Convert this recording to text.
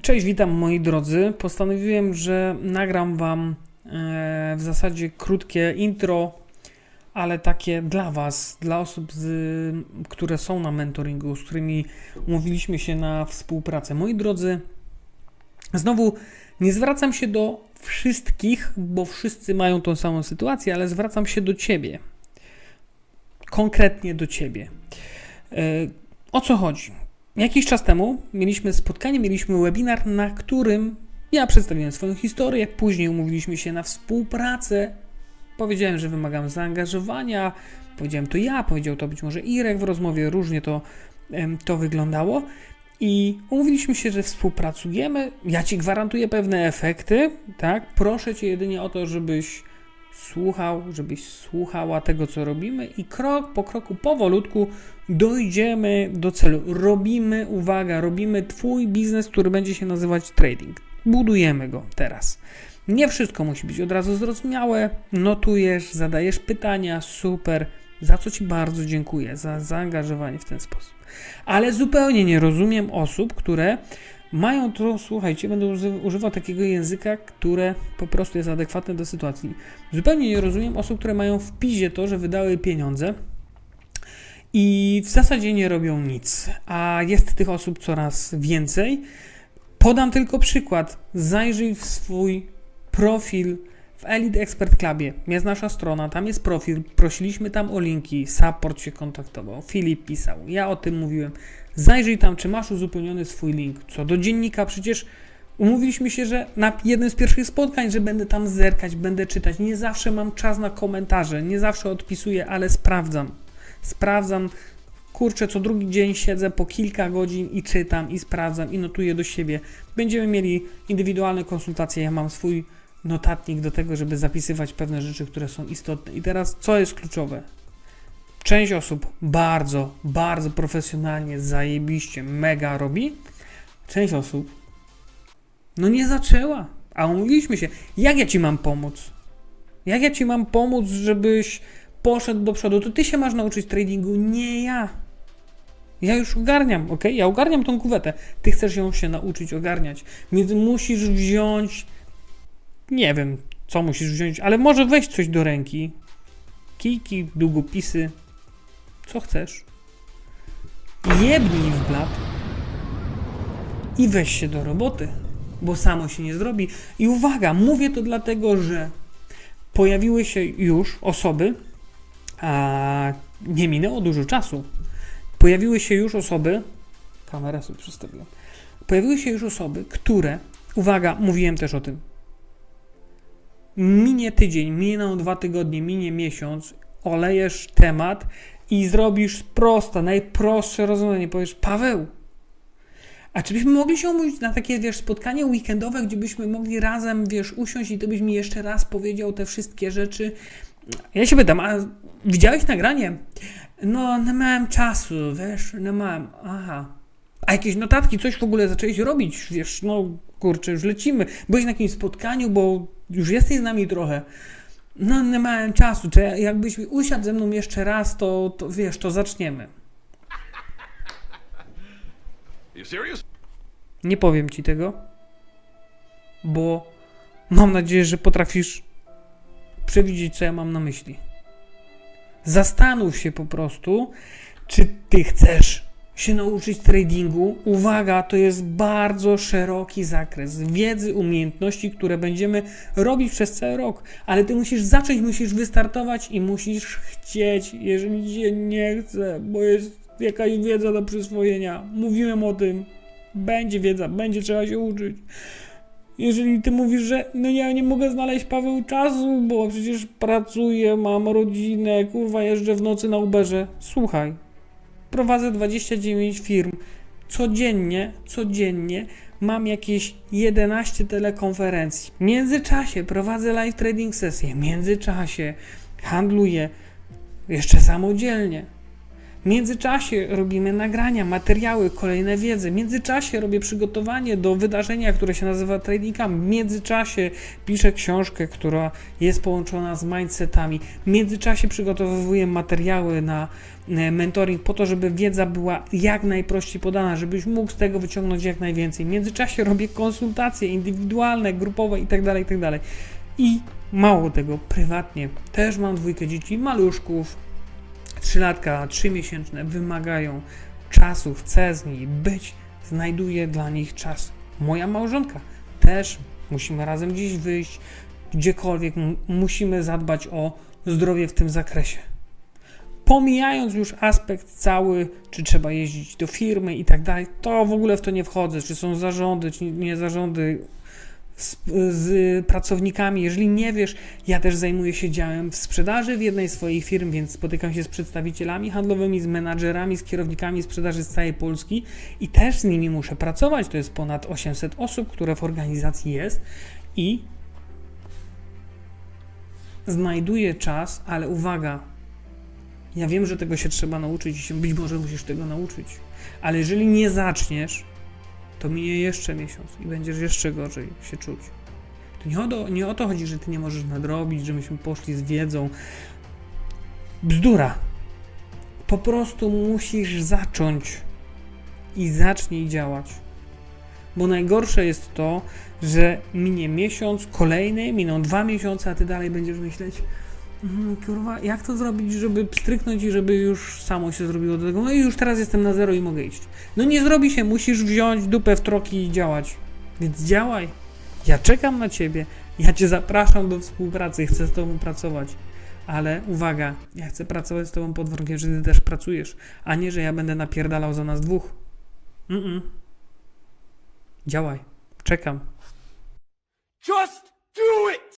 Cześć, witam moi drodzy. Postanowiłem, że nagram Wam e, w zasadzie krótkie intro, ale takie dla Was, dla osób, z, które są na mentoringu, z którymi umówiliśmy się na współpracę. Moi drodzy, znowu nie zwracam się do wszystkich, bo wszyscy mają tą samą sytuację, ale zwracam się do Ciebie. Konkretnie do Ciebie. E, o co chodzi? Jakiś czas temu mieliśmy spotkanie, mieliśmy webinar, na którym ja przedstawiłem swoją historię, później umówiliśmy się na współpracę. Powiedziałem, że wymagam zaangażowania, powiedziałem to ja, powiedział to być może Irek w rozmowie, różnie to, to wyglądało. I umówiliśmy się, że współpracujemy. Ja ci gwarantuję pewne efekty, tak? Proszę cię jedynie o to, żebyś słuchał, żebyś słuchała tego, co robimy, i krok po kroku, powolutku dojdziemy do celu. Robimy, uwaga, robimy Twój biznes, który będzie się nazywać trading. Budujemy go teraz. Nie wszystko musi być od razu zrozumiałe. Notujesz, zadajesz pytania, super. Za co Ci bardzo dziękuję, za zaangażowanie w ten sposób. Ale zupełnie nie rozumiem osób, które mają to, słuchajcie, uży- używał takiego języka, które po prostu jest adekwatne do sytuacji. Zupełnie nie rozumiem osób, które mają w pizie to, że wydały pieniądze i w zasadzie nie robią nic, a jest tych osób coraz więcej. Podam tylko przykład. Zajrzyj w swój profil w Elite Expert Clubie. Jest nasza strona, tam jest profil. Prosiliśmy tam o linki, support się kontaktował, Filip pisał, ja o tym mówiłem. Zajrzyj tam, czy masz uzupełniony swój link. Co do dziennika, przecież umówiliśmy się, że na jednym z pierwszych spotkań, że będę tam zerkać, będę czytać. Nie zawsze mam czas na komentarze, nie zawsze odpisuję, ale sprawdzam. Sprawdzam, kurczę, co drugi dzień siedzę po kilka godzin i czytam, i sprawdzam, i notuję do siebie. Będziemy mieli indywidualne konsultacje. Ja mam swój notatnik do tego, żeby zapisywać pewne rzeczy, które są istotne. I teraz, co jest kluczowe? Część osób bardzo, bardzo profesjonalnie, zajebiście, mega robi. Część osób, no nie zaczęła. A umówiliśmy się, jak ja ci mam pomóc? Jak ja ci mam pomóc, żebyś poszedł do przodu? To ty się masz nauczyć tradingu, nie ja. Ja już ogarniam, ok? Ja ogarniam tą kuwetę. Ty chcesz ją się nauczyć ogarniać. Więc musisz wziąć. Nie wiem, co musisz wziąć, ale może weź coś do ręki. Kijki, długopisy, co chcesz. Jebnij w blat i weź się do roboty, bo samo się nie zrobi. I uwaga, mówię to dlatego, że pojawiły się już osoby, a nie minęło dużo czasu, pojawiły się już osoby, kamerę sobie przestawiłem, pojawiły się już osoby, które, uwaga, mówiłem też o tym, minie tydzień, miną dwa tygodnie, minie miesiąc, olejesz temat i zrobisz proste, najprostsze rozwiązanie. Powiesz, Paweł, a czy byśmy mogli się umówić na takie, wiesz, spotkanie weekendowe, gdzie byśmy mogli razem, wiesz, usiąść i ty byś mi jeszcze raz powiedział te wszystkie rzeczy? Ja się pytam, a widziałeś nagranie? No, nie miałem czasu, wiesz, nie miałem, aha. A jakieś notatki, coś w ogóle zaczęłeś robić, wiesz, no kurczę, już lecimy. Byłeś na jakimś spotkaniu, bo już jesteś z nami trochę. No, nie miałem czasu, czy jakbyś usiadł ze mną jeszcze raz, to, to wiesz, to zaczniemy. Nie powiem ci tego, bo mam nadzieję, że potrafisz przewidzieć, co ja mam na myśli. Zastanów się po prostu, czy ty chcesz się nauczyć tradingu. Uwaga, to jest bardzo szeroki zakres wiedzy, umiejętności, które będziemy robić przez cały rok, ale ty musisz zacząć, musisz wystartować i musisz chcieć, jeżeli się nie chce, bo jest jakaś wiedza do przyswojenia. Mówiłem o tym. Będzie wiedza, będzie trzeba się uczyć. Jeżeli ty mówisz, że no ja nie mogę znaleźć Paweł czasu, bo przecież pracuję, mam rodzinę, kurwa jeżdżę w nocy na Uberze. Słuchaj, prowadzę 29 firm. Codziennie, codziennie mam jakieś 11 telekonferencji. W międzyczasie prowadzę live trading sesje. W międzyczasie handluję jeszcze samodzielnie. W międzyczasie robimy nagrania, materiały, kolejne wiedzy. W międzyczasie robię przygotowanie do wydarzenia, które się nazywa Trading Camp. W międzyczasie piszę książkę, która jest połączona z mindsetami. W międzyczasie przygotowuję materiały na e, mentoring po to, żeby wiedza była jak najprościej podana, żebyś mógł z tego wyciągnąć jak najwięcej. W międzyczasie robię konsultacje indywidualne, grupowe itd. itd. I mało tego, prywatnie też mam dwójkę dzieci, maluszków, trzylatka, trzymiesięczne, wymagają czasu, chcę z nimi być, znajduję dla nich czas. Moja małżonka też, musimy razem gdzieś wyjść, gdziekolwiek, musimy zadbać o zdrowie w tym zakresie. Pomijając już aspekt cały, czy trzeba jeździć do firmy i tak dalej, to w ogóle w to nie wchodzę, czy są zarządy, czy nie zarządy, z, z pracownikami. Jeżeli nie wiesz, ja też zajmuję się działem w sprzedaży w jednej z swoich firm, więc spotykam się z przedstawicielami handlowymi, z menadżerami, z kierownikami sprzedaży z całej Polski i też z nimi muszę pracować. To jest ponad 800 osób, które w organizacji jest i znajduję czas, ale uwaga, ja wiem, że tego się trzeba nauczyć i być może musisz tego nauczyć, ale jeżeli nie zaczniesz, to minie jeszcze miesiąc i będziesz jeszcze gorzej się czuć. To nie o, to, nie o to chodzi, że ty nie możesz nadrobić, że myśmy poszli z wiedzą. Bzdura. Po prostu musisz zacząć i zacznij działać. Bo najgorsze jest to, że minie miesiąc, kolejny, miną dwa miesiące, a ty dalej będziesz myśleć, "Mm, kurwa, jak to zrobić, żeby pstryknąć i żeby już samo się zrobiło do tego. No i już teraz jestem na zero i mogę iść. No nie zrobi się, musisz wziąć dupę w troki i działać. Więc działaj. Ja czekam na ciebie. Ja cię zapraszam do współpracy, chcę z tobą pracować. Ale uwaga, ja chcę pracować z tobą pod warunkiem, że ty też pracujesz, a nie, że ja będę napierdalał za nas dwóch. Mm-mm. Działaj. Czekam. Just do it!